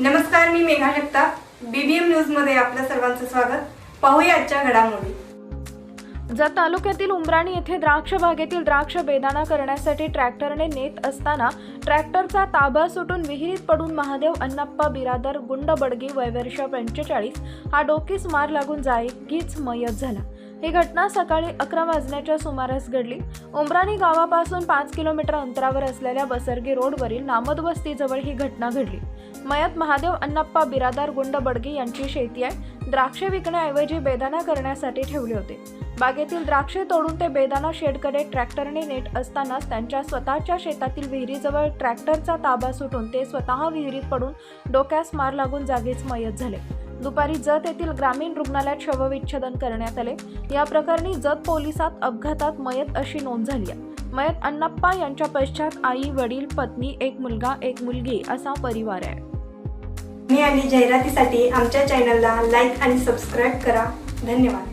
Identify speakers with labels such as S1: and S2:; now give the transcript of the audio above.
S1: Megha Jagtap. BBM न्यूजमध्ये आपलं सर्वांचं स्वागत. पाहूया आजच्या घडामोडी.
S2: जत तालुक्यातील उमराणी येथे द्राक्ष बागेतील द्राक्ष बेदाणा करण्यासाठी ट्रॅक्टरने नेत असताना ट्रॅक्टरचा ताबा सुटून विहिरीत पडून महादेव अण्णाप्पा बिरादर गुंड बडगी वयवर्ष पंचेचाळीस हा डोकीस मार लागून जायकीच मयत झाला. ही घटना सकाळी अकरा वाजण्याच्या सुमारास घडली. उमराणी गावापासून पाच किलोमीटर अंतरावर असलेल्या बसर्गी रोडवरील नामद वस्तीजवळ ही घटना घडली. मयत महादेव अण्णाप्पा बिरादार गुंड बडगे यांची शेती आहे. द्राक्षे विकण्याऐवजी बेदाना करण्यासाठी ठेवले होते. बागेतील द्राक्षे तोडून ते बेदाना शेडकडे ट्रॅक्टरने नेट असतानाच त्यांच्या स्वतःच्या शेतातील विहिरीजवळ ट्रॅक्टरचा ताबा सुटून ते स्वतः विहिरीत पडून डोक्यास मार लागून जागीच मयत झाले. दुपारी जत येथील ग्रामीण रुग्णालयात शवविच्छेदन करण्यात आले. या प्रकरणी जत पोलिसात अपघातात मयत अशी नोंद झाली आहे. मयत अण्णाप्पा यांच्या पश्चात आई वडील पत्नी एक मुलगा एक मुलगी असा परिवार आहे.
S1: मी आणि जाहिरातीसाठी आमच्या चॅनलला लाईक आणि सबस्क्राईब करा. धन्यवाद.